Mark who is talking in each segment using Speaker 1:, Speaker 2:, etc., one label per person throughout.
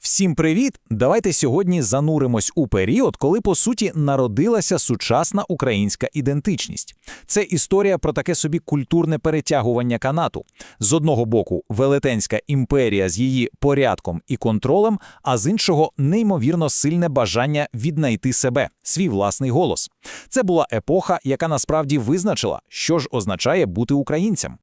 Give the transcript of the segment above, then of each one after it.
Speaker 1: Всім привіт! Давайте сьогодні зануримось у період, коли по суті народилася сучасна українська ідентичність. Це історія про таке собі культурне перетягування канату. З одного боку, велетенська імперія з її порядком і контролем, а з іншого неймовірно сильне бажання віднайти себе, свій власний голос. Це була епоха, яка насправді визначила, що ж означає бути українцем.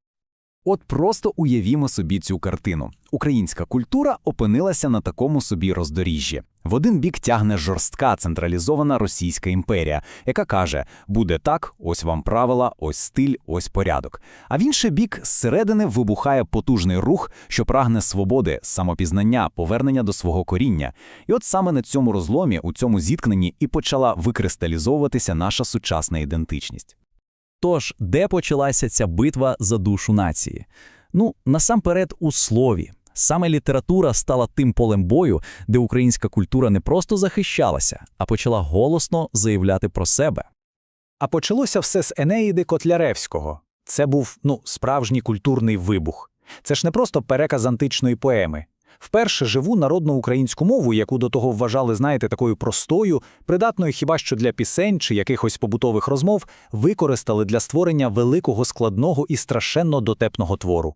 Speaker 2: От просто уявімо собі цю картину. Українська культура опинилася на такому собі роздоріжжі. В один бік тягне жорстка централізована Російська імперія, яка каже: буде так, ось вам правила, ось стиль, ось порядок. А в інший бік зсередини вибухає потужний рух, що прагне свободи, самопізнання, повернення до свого коріння. І от саме на цьому розломі, у цьому зіткненні, і почала викристалізовуватися наша сучасна ідентичність.
Speaker 3: Тож, де почалася ця битва за душу нації? Ну, насамперед, у слові. Саме література стала тим полем бою, де українська культура не просто захищалася, а почала голосно заявляти про себе.
Speaker 1: А почалося все з Енеїди Котляревського. Це був ну, справжній культурний вибух. Це ж не просто переказ античної поеми. Вперше живу народну українську мову, яку до того вважали, знаєте, такою простою, придатною хіба що для пісень чи якихось побутових розмов, використали для створення великого складного і страшенно дотепного твору.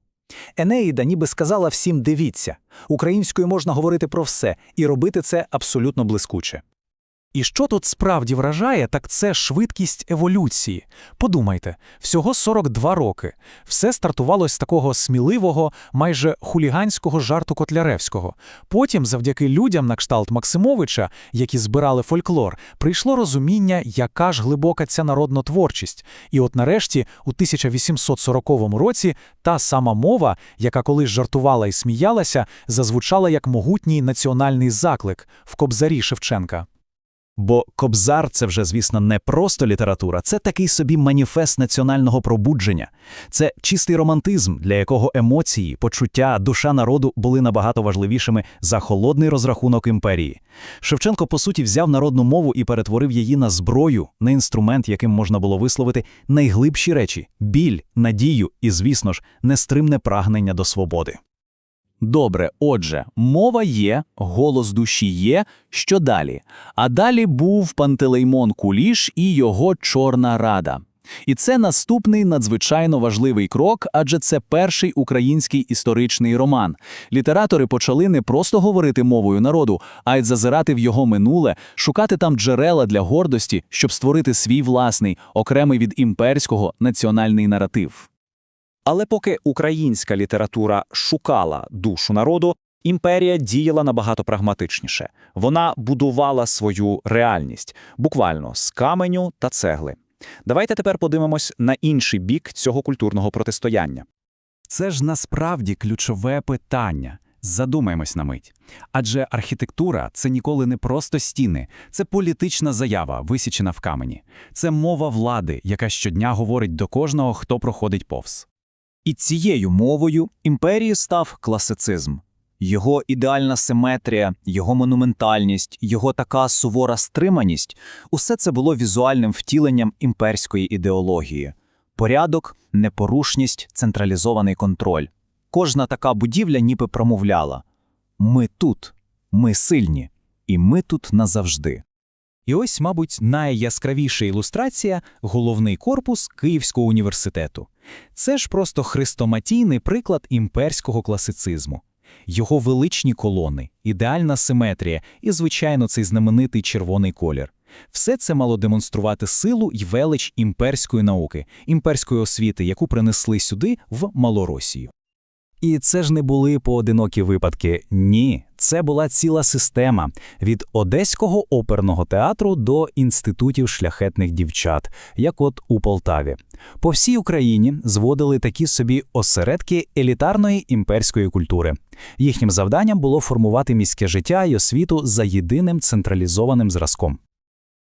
Speaker 1: Енеїда ніби сказала всім дивіться, українською можна говорити про все і робити це абсолютно блискуче.
Speaker 4: І що тут справді вражає, так це швидкість еволюції. Подумайте, всього 42 роки. Все стартувало з такого сміливого, майже хуліганського жарту Котляревського. Потім, завдяки людям на кшталт Максимовича, які збирали фольклор, прийшло розуміння, яка ж глибока ця народна творчість. І от нарешті, у 1840 році, та сама мова, яка колись жартувала і сміялася, зазвучала як могутній національний заклик в Кобзарі Шевченка.
Speaker 3: Бо Кобзар це вже, звісно, не просто література, це такий собі маніфест національного пробудження. Це чистий романтизм, для якого емоції, почуття, душа народу були набагато важливішими за холодний розрахунок імперії. Шевченко, по суті, взяв народну мову і перетворив її на зброю, на інструмент, яким можна було висловити найглибші речі біль, надію і, звісно ж, нестримне прагнення до свободи.
Speaker 5: Добре, отже, мова є, голос душі є. Що далі? А далі був Пантелеймон Куліш і його Чорна Рада. І це наступний надзвичайно важливий крок, адже це перший український історичний роман. Літератори почали не просто говорити мовою народу, а й зазирати в його минуле, шукати там джерела для гордості, щоб створити свій власний, окремий від імперського національний наратив.
Speaker 1: Але поки українська література шукала душу народу, імперія діяла набагато прагматичніше. Вона будувала свою реальність, буквально з каменю та цегли. Давайте тепер подивимось на інший бік цього культурного протистояння.
Speaker 2: Це ж насправді ключове питання. Задумаємось на мить. Адже архітектура це ніколи не просто стіни, це політична заява, висічена в камені. Це мова влади, яка щодня говорить до кожного, хто проходить повз.
Speaker 6: І цією мовою імперії став класицизм. Його ідеальна симетрія, його монументальність, його така сувора стриманість усе це було візуальним втіленням імперської ідеології. Порядок, непорушність, централізований контроль. Кожна така будівля ніби промовляла: Ми тут, ми сильні, і ми тут назавжди.
Speaker 4: І ось, мабуть, найяскравіша ілюстрація головний корпус Київського університету. Це ж просто хрестоматійний приклад імперського класицизму. Його величні колони, ідеальна симетрія і, звичайно, цей знаменитий червоний колір. Все це мало демонструвати силу й велич імперської науки, імперської освіти, яку принесли сюди в Малоросію.
Speaker 3: І це ж не були поодинокі випадки. Ні, це була ціла система від Одеського оперного театру до інститутів шляхетних дівчат, як от у Полтаві. По всій Україні зводили такі собі осередки елітарної імперської культури. Їхнім завданням було формувати міське життя і освіту за єдиним централізованим зразком.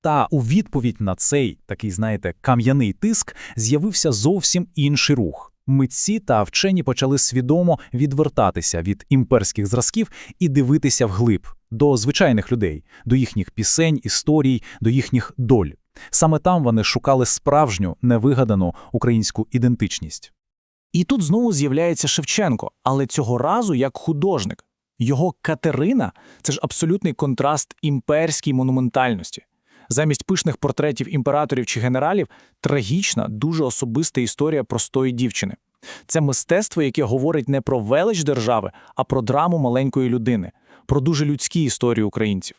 Speaker 4: Та у відповідь на цей такий, знаєте, кам'яний тиск з'явився зовсім інший рух. Митці та вчені почали свідомо відвертатися від імперських зразків і дивитися вглиб до звичайних людей, до їхніх пісень, історій, до їхніх доль. Саме там вони шукали справжню невигадану українську ідентичність. І тут знову з'являється Шевченко, але цього разу як художник. Його Катерина це ж абсолютний контраст імперській монументальності. Замість пишних портретів імператорів чи генералів трагічна, дуже особиста історія простої дівчини. Це мистецтво, яке говорить не про велич держави, а про драму маленької людини, про дуже людські історії українців.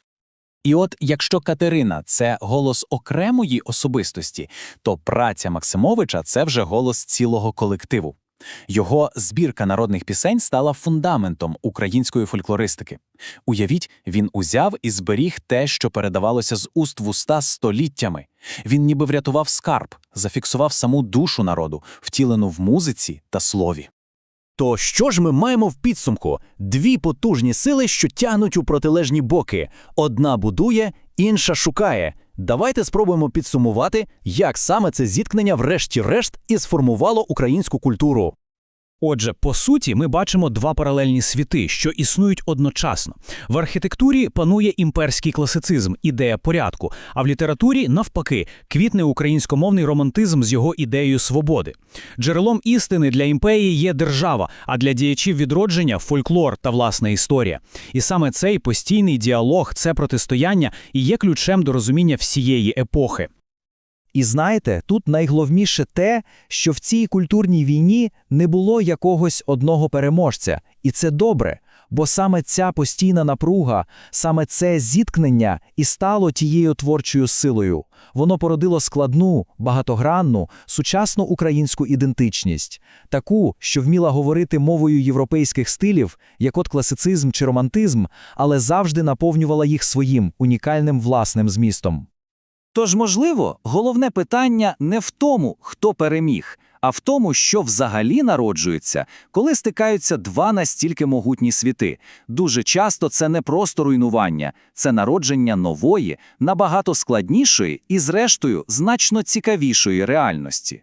Speaker 5: І от якщо Катерина це голос окремої особистості, то праця Максимовича це вже голос цілого колективу. Його збірка народних пісень стала фундаментом української фольклористики. Уявіть, він узяв і зберіг те, що передавалося з уст в уста століттями. Він ніби врятував скарб, зафіксував саму душу народу, втілену в музиці та слові.
Speaker 3: То що ж ми маємо в підсумку? Дві потужні сили, що тягнуть у протилежні боки. Одна будує, інша шукає. Давайте спробуємо підсумувати, як саме це зіткнення врешті-решт і сформувало українську культуру. Отже, по суті, ми бачимо два паралельні світи, що існують одночасно. В архітектурі панує імперський класицизм, ідея порядку, а в літературі, навпаки, квітне українськомовний романтизм з його ідеєю свободи. Джерелом істини для імперії є держава, а для діячів відродження фольклор та власна історія. І саме цей постійний діалог, це протистояння і є ключем до розуміння всієї епохи.
Speaker 7: І знаєте, тут найголовніше те, що в цій культурній війні не було якогось одного переможця, і це добре, бо саме ця постійна напруга, саме це зіткнення і стало тією творчою силою. Воно породило складну, багатогранну, сучасну українську ідентичність, таку, що вміла говорити мовою європейських стилів, як от класицизм чи романтизм, але завжди наповнювала їх своїм унікальним власним змістом.
Speaker 6: Тож, можливо, головне питання не в тому, хто переміг, а в тому, що взагалі народжується, коли стикаються два настільки могутні світи. Дуже часто це не просто руйнування, це народження нової, набагато складнішої і, зрештою, значно цікавішої реальності.